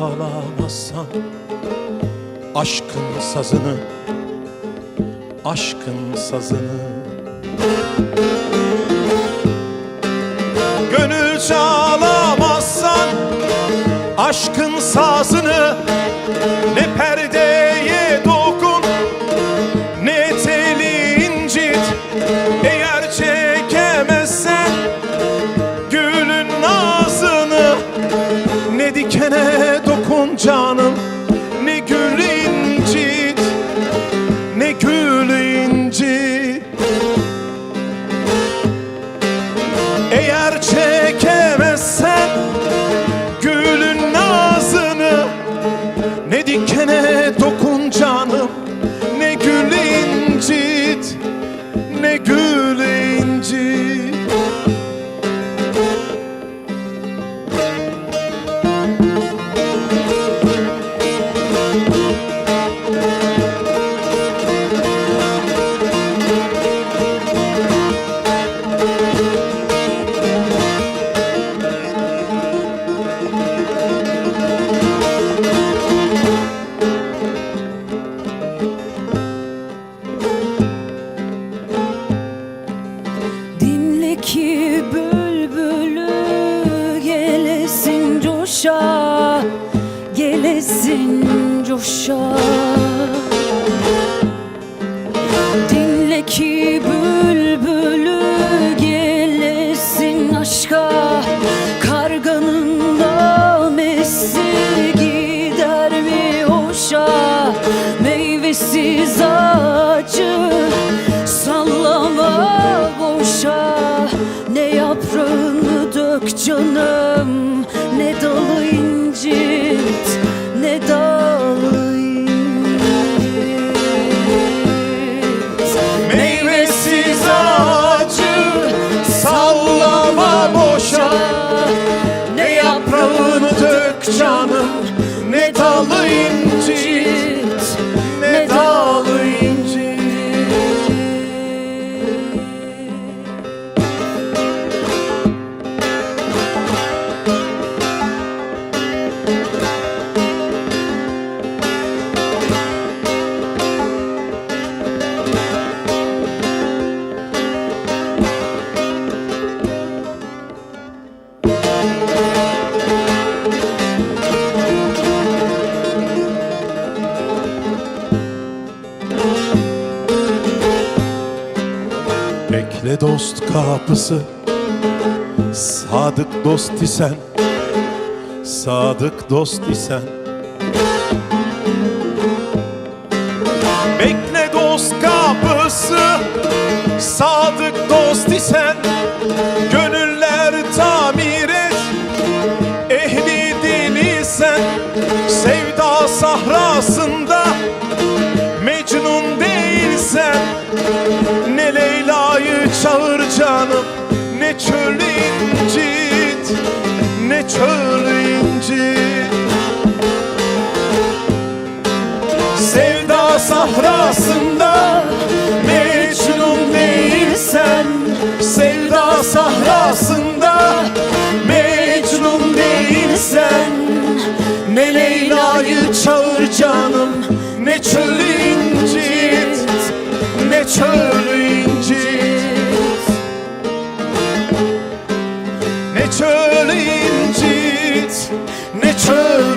bağlamazsan Aşkın sazını Aşkın sazını. Gönül çalamazsan Aşkın sazını. Ne gül gelesin coşa Gelesin coşa. Dinle ki bülbülü gelesin aşka. Karganın da messi gider mi hoşa? Meyvesiz ağacı sallama boşa. Ne yaprağını dök canım Ne yaprağını dök canım Bekle dost kapısı. Sadık dost isen Sadık dost isen çağır canım Ne çöl incit Ne çöl incit. Sevda sahrasında Ne